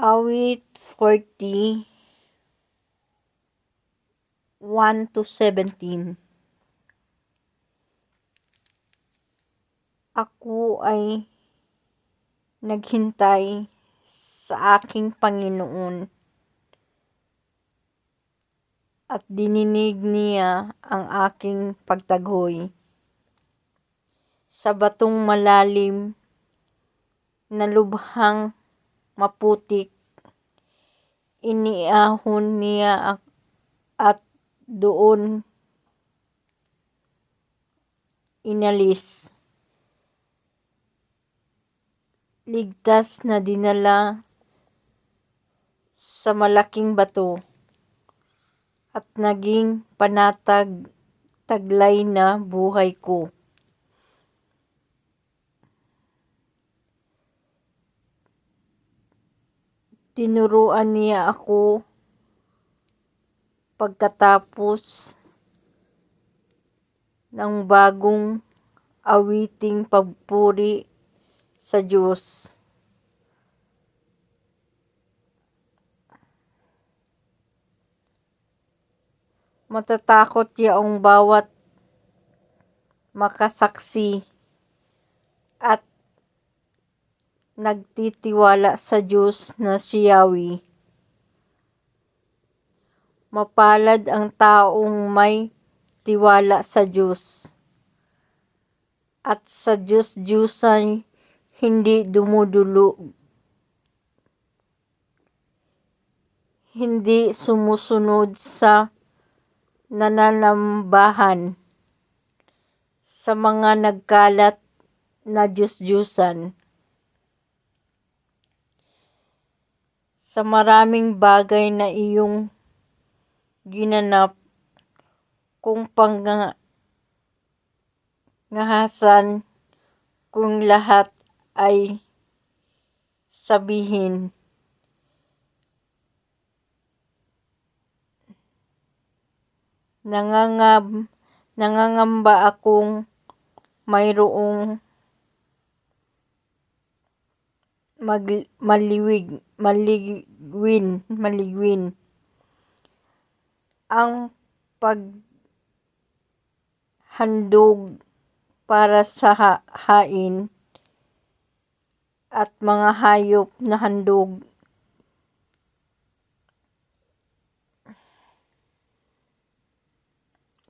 Awit 40, 1 to 17 Ako ay naghintay sa aking Panginoon at dininig niya ang aking pagtagoy. Sa batong malalim na lubhang maputik, iniahon niya at doon inalis. Ligtas na dinala sa malaking bato at naging panatag taglay na buhay ko. Tinuruan niya ako pagkatapos ng bagong awiting pagpuri sa Diyos. Matatakot yaong bawat makasaksi at nagtitiwala sa Diyos na si Yahweh. Mapalad ang taong may tiwala sa Diyos at sa Diyos-Diyusan hindi dumudulog, hindi sumusunod sa nananambahan sa mga nagkalat na Diyos-Diyusan. Sa maraming bagay na iyong ginanap kung pangahasan kung lahat ay sabihin. Nangangab, nangangamba akong mayroong mag, maliwig, maligwin, maligwin ang paghandog para sa hain at mga hayop na handog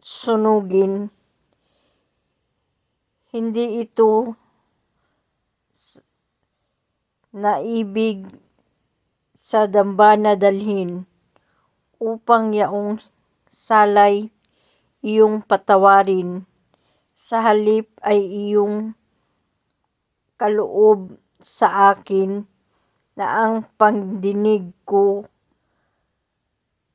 sunugin. Hindi ito naibig sa dambana dalhin upang yaong salay iyong patawarin. Sa halip ay iyong kaloob sa akin na ang pagdinig ko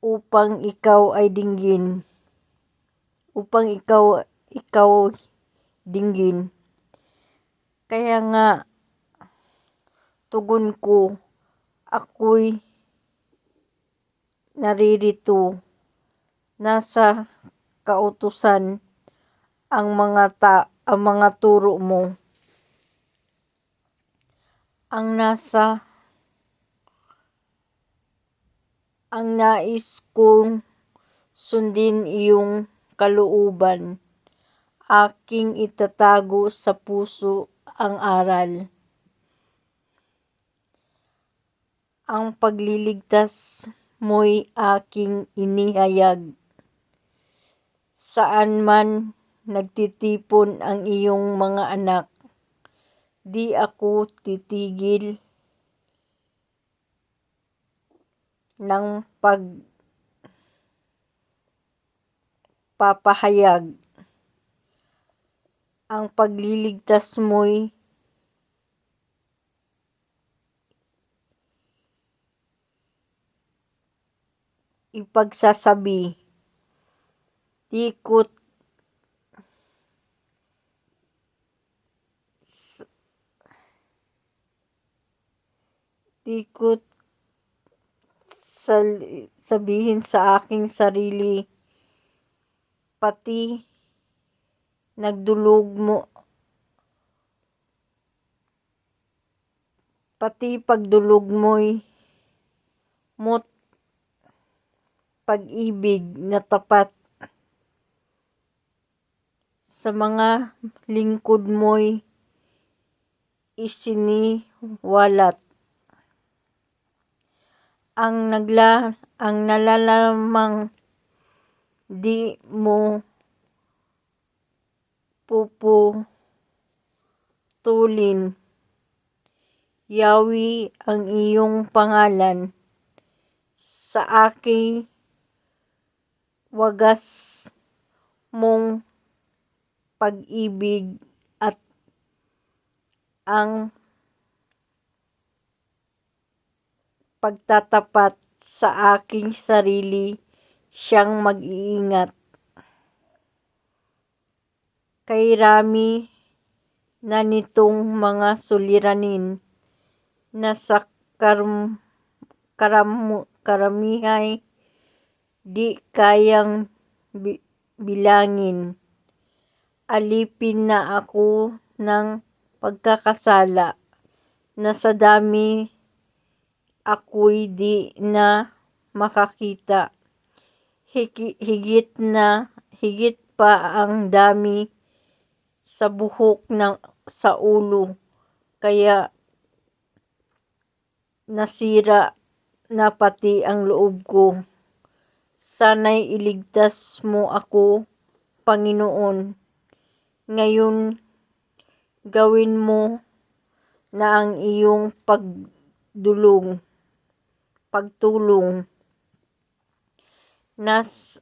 upang ikaw ay dinggin upang ikaw ikaw dinggin. Kaya nga tugon ko ako'y naririto. Nasa kautusan ang mga ta ang mga turo mo. Ang nasa ang nais kong sundin iyong kalooban. Aking itatago sa puso ang aral. Ang pagliligtas mo'y aking inihayag. Saan man nagtitipon ang iyong mga anak, di ako titigil ng pagpapahayag. Ang pagliligtas mo'y ipagsasabi. Tikot tikot sabihin sa aking sarili pati nagdulog mo pati pagdulog mo'y mo't pag-ibig na tapat sa mga lingkod mo'y isiniwalat. Ang nagla ang nalalamang di mo puputulin. Yawi ang iyong pangalan sa aking wagas mong pag-ibig at ang pagtatapat sa aking sarili siyang mag-iingat. Kay rami na nitong mga suliranin na sa karam, karam, karamihay di kayang bi, bilangin. Alipin na ako ng pagkakasala na sa dami ako'y di na makakita. Higi, higit na higit pa ang dami sa buhok ng sa ulo kaya nasira na pati ang loob ko. Sana'y iligtas mo ako, Panginoon. Ngayon, gawin mo na ang iyong pagdulong, pagtulong. Nas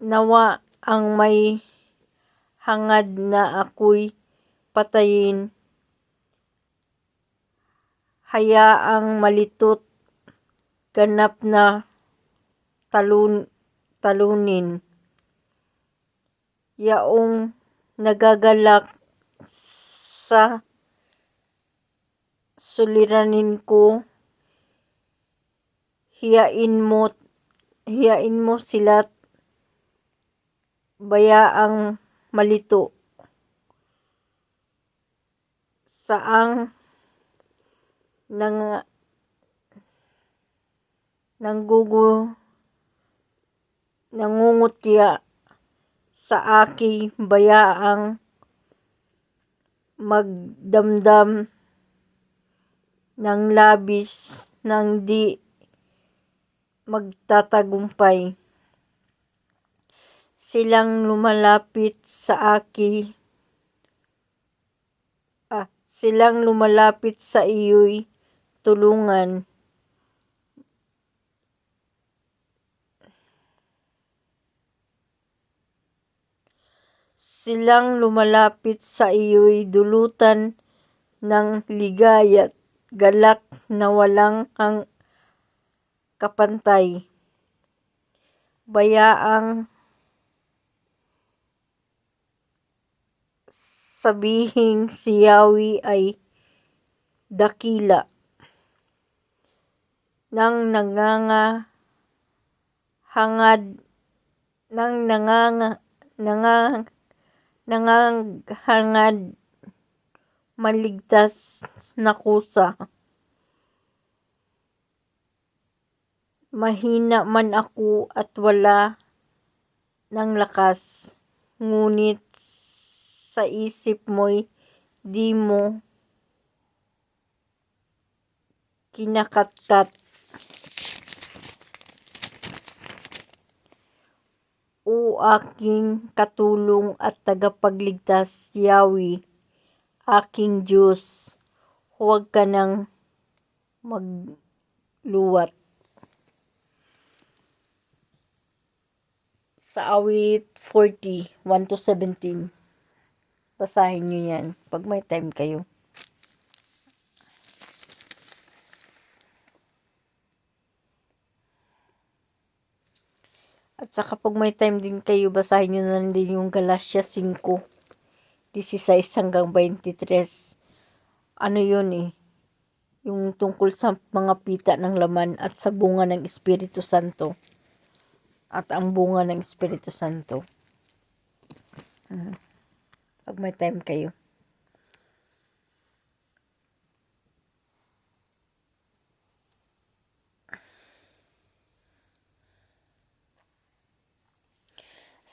nawa ang may hangad na ako'y patayin. Hayaang malitot ganap na talun, talunin. Yaong nagagalak sa suliranin ko hiyain mo hiyain mo sila't bayaang malito. Saang nang nanggugu nangungutya sa aki bayaang magdamdam ng labis ng di magtatagumpay. Silang lumalapit sa aki ah, silang lumalapit sa iyo'y tulungan. Silang lumalapit sa iyo'y dulutan ng ligaya't galak na walang hang kapantay. Bayaang sabihing si Yahweh ay dakila nang nanganga hangad nang nanganga nangang nanganghangad maligtas na kusa. Mahina man ako at wala ng lakas, ngunit sa isip mo'y di mo kinakatkat. Aking katulong at tagapagligtas, Yahweh, aking Diyos, huwag ka nang magluwat. Sa awit 40, 1 to 17. Basahin nyo yan pag may time kayo. At saka pag may time din kayo, basahin nyo na din yung Galatia 5, 16 hanggang 23. Ano yun eh? Yung tungkol sa mga pita ng laman at sa bunga ng Espiritu Santo. At ang bunga ng Espiritu Santo. Pag may time kayo.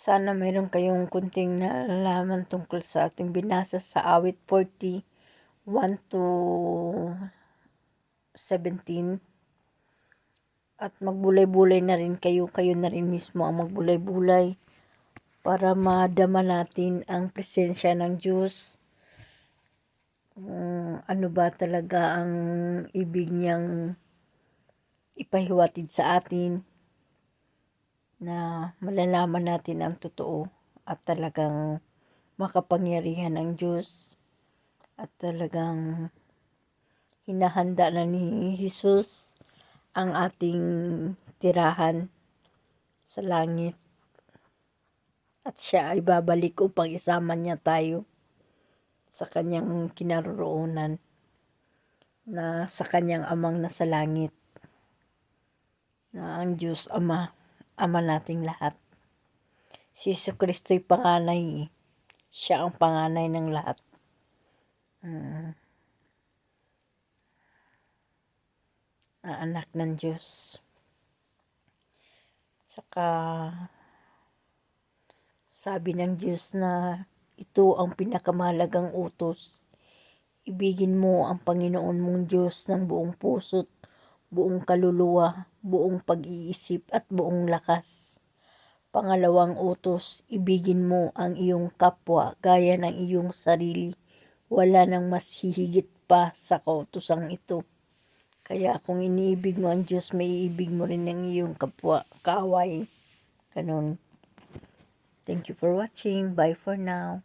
Sana mayroon kayong kunting nalalaman tungkol sa ating binasa sa awit 40, 1 to 17. At magbulay-bulay na rin kayo, kayo na rin mismo ang magbulay-bulay para madama natin ang presensya ng Diyos. Kung ano ba talaga ang ibig niyang ipahiwatid sa atin na malalaman natin ang totoo at talagang makapangyarihan ng Diyos at talagang hinahanda na ni Jesus ang ating tirahan sa langit. At siya ay babalik upang isama niya tayo sa kanyang kinaroroonan na sa kanyang amang nasa langit na ang Diyos Ama, Ama nating lahat. Si Yesu Kristo'y panganay. eh. Siya ang panganay ng lahat. Mm. Na anak ng Diyos. Tsaka sabi ng Diyos na ito ang pinakamahalagang utos. Ibigin mo ang Panginoon mong Diyos ng buong puso't buong kaluluwa, buong pag-iisip at buong lakas. Pangalawang utos, ibigin mo ang iyong kapwa gaya ng iyong sarili. Wala nang mas hihigit pa sa kautosang ito. Kaya kung iniibig mo ang Diyos, may iibig mo rin ang iyong kapwa, kaaway. Ganun. Thank you for watching. Bye for now.